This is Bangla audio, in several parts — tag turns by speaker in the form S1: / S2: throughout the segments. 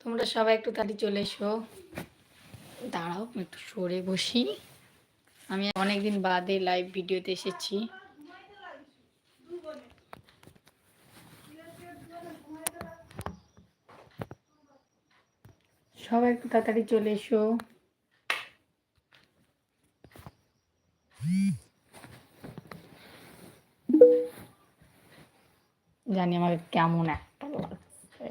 S1: তোমরা সবাই একটু তাড়ি চলে এসো। দাঁড়াও একটু সরে বসি। আমি অনেকদিন বাদে লাইভ ভিডিওতে এসেছি। সবাই একটু তাড়াতাড়ি চলে এসো। জানি আমাকে কেমন একটা লাগছে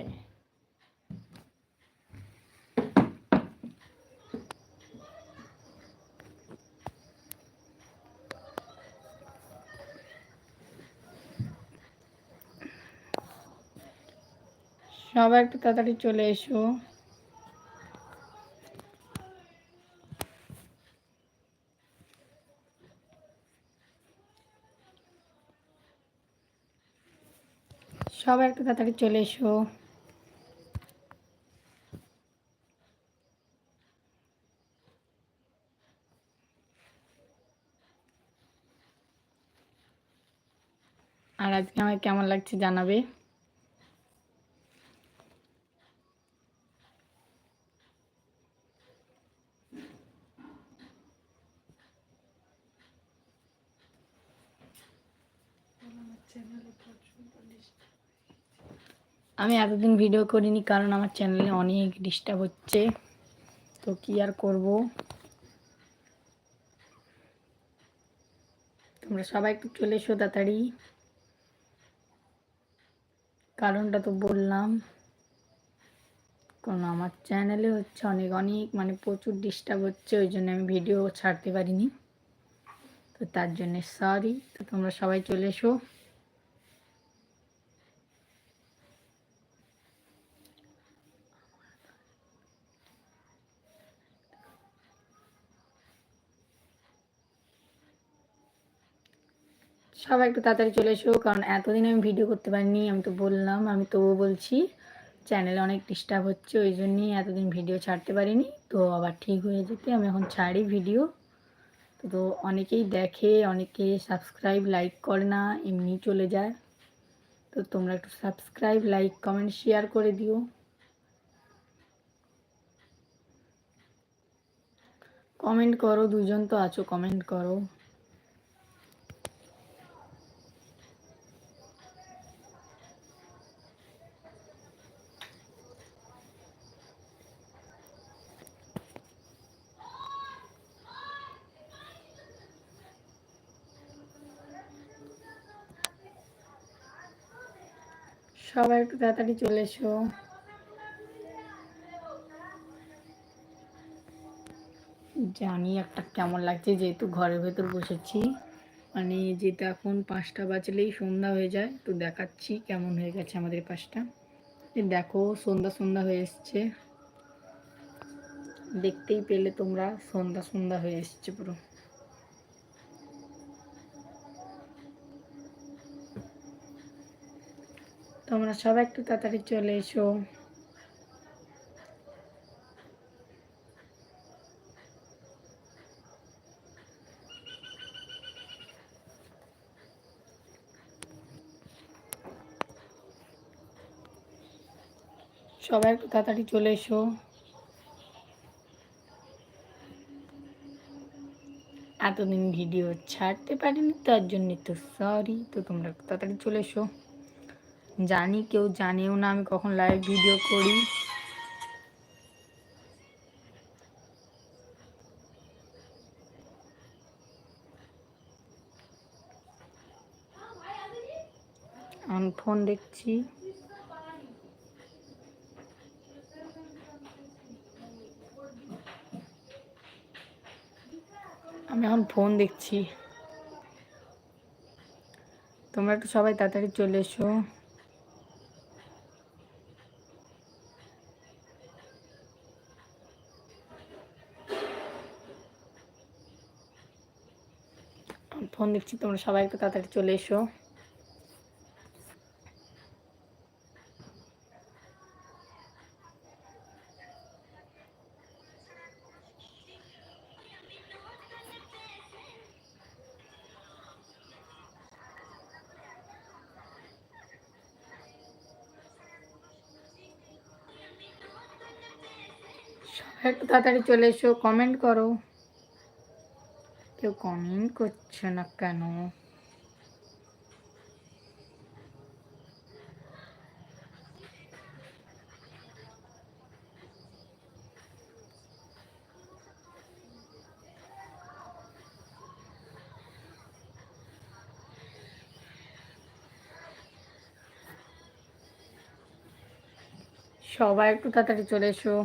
S1: সবাই একটু তাড়াতাড়ি চলে এসো। সবাই একটু তাড়াতাড়ি চলে এসো। আর আজকে আমার কেমন লাগছে জানাবে? আমি এতদিন ভিডিও করিনি কারণ আমার চ্যানেলে অনেক ডিস্টার্ব হচ্ছে। তো কি আর করব? তোমরা সবাই একটু চলে এসো তাড়াতাড়ি। কারণটা তো বললাম। কারণ আমার চ্যানেলে হচ্ছে অনেক অনেক মানে প্রচুর ডিস্টার্ব হচ্ছে, ওই জন্য আমি ভিডিও ছাড়তে পারিনি। তো তার জন্যে সরি তো তোমরা সবাই চলে এসো। সবাই একটু তাড়াতাড়ি চলে এসো, কারণ এতদিন আমি ভিডিও করতে পারিনি, আমি তো বললাম, আমি তবুও বলছি চ্যানেলে অনেক ডিস্টার্ব হচ্ছে, ওই জন্যই এতদিন ভিডিও ছাড়তে পারিনি, তো আবার ঠিক হয়ে যেতে আমি এখন ছাড়ি ভিডিও তো অনেকেই দেখে, অনেকে সাবস্ক্রাইব লাইক করে না, এমনি চলে যায়। তো তোমরা একটু সাবস্ক্রাইব লাইক কমেন্ট শেয়ার করে দিও। কমেন্ট করো, দুজন তো আছো কমেন্ট করো। সবাই একটু তাড়াতাড়ি চলে এসো। জানি একটা কেমন লাগছে, যেহেতু ঘরের ভেতর বসেছি। মানে যেটা এখন পাঁচটা বাজলেই সন্ধ্যা হয়ে যায়, তো দেখাচ্ছি কেমন হয়ে গেছে আমাদের পাঁচটা। দেখো, সন্ধ্যা সন্ধ্যা হয়ে এসছে। দেখতেই পেলে তোমরা, সন্ধ্যা সন্ধ্যা হয়ে এসছে পুরো তোমরা সবাই একটু তাড়াতাড়ি চলে এসো। সবাই একটু তাড়াতাড়ি চলে এসো। এতদিন ভিডিও ছাড়তে পারিনি, তার জন্য তো সরি তো তোমরা তাড়াতাড়ি চলে এসো। জানি, কেউ জানেও না আমি কখন লাইভ ভিডিও করি। আমি ফোন দেখছি। আমি এখন ফোন দেখছি। তোমরা একটু সবাই তাড়াতাড়ি চলে এসো। ফোন দিচ্ছি তোমরা সবাই একটু তাড়াতাড়ি চলে এসো।
S2: একটু তাড়াতাড়ি চলে এসো কমেন্ট করো। কেউ কমেন্ট করছে না কেন? সবাই একটু তাড়াতাড়ি চলে এসো।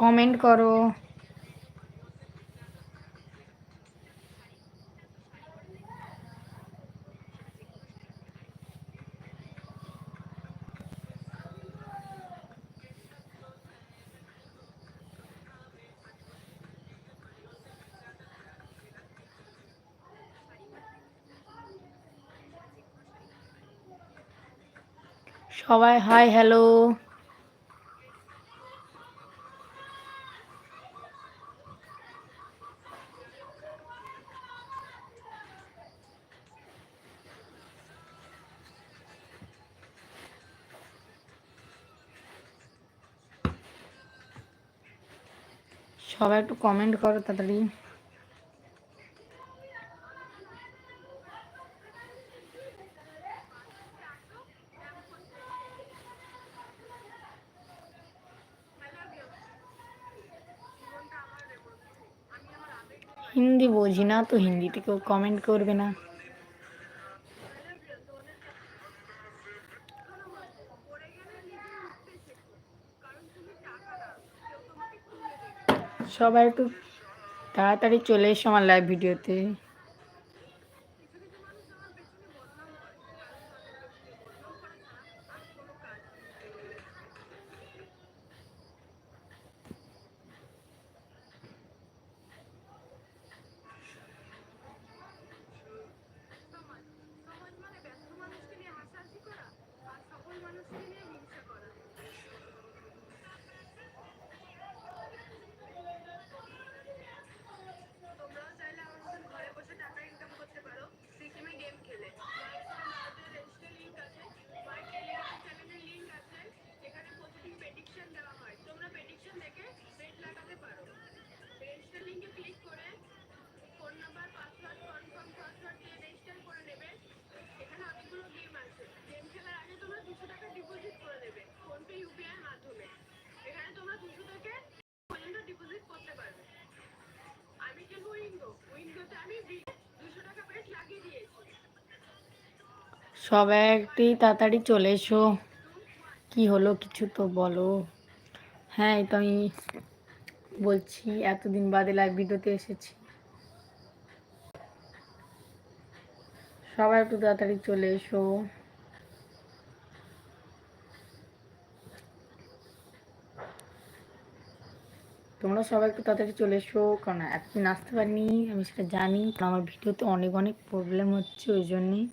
S2: কমেন্ট করো। সবাই হাই হ্যালো সবাই একটু কমেন্ট করো তাড়াতাড়ি। হিন্দি বোঝি না তো হিন্দিতে কেউ কমেন্ট করবে না। সবাই একটু তাড়াতাড়ি চলে এসো আমার লাইভ ভিডিওতে সবাই একটি তাড়াতাড়ি চলে এসো। কি হলো কিছু তো বলো। হ্যাঁ এই তো আমি বলছি, এতদিন বাদে লাইভ ভিডিওতে এসেছি। সবাই একটু তাড়াতাড়ি চলে এসো। তোমরা সবাই একটু তাড়াতাড়ি চলে এসো, কারণ এতদিন আসতে পারিনি, আমি সেটা জানি। কারণ আমার ভিডিওতে অনেক অনেক প্রবলেম হচ্ছে, ওই জন্যই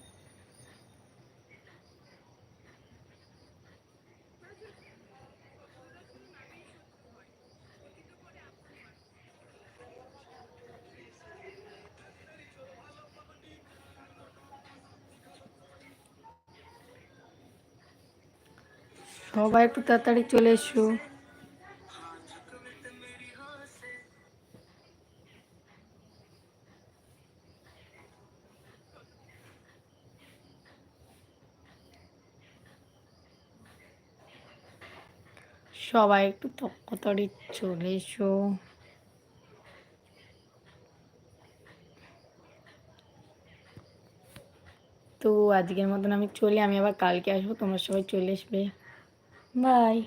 S2: সবাই একটু তাড়াতাড়ি চলে এসো। সবাই একটু তাড়াতাড়ি চলে এসো। তো আজকের মতন আমি চলে, আমি আবার কালকে আসব, তোমার সবাই চলে আসবে। বাই।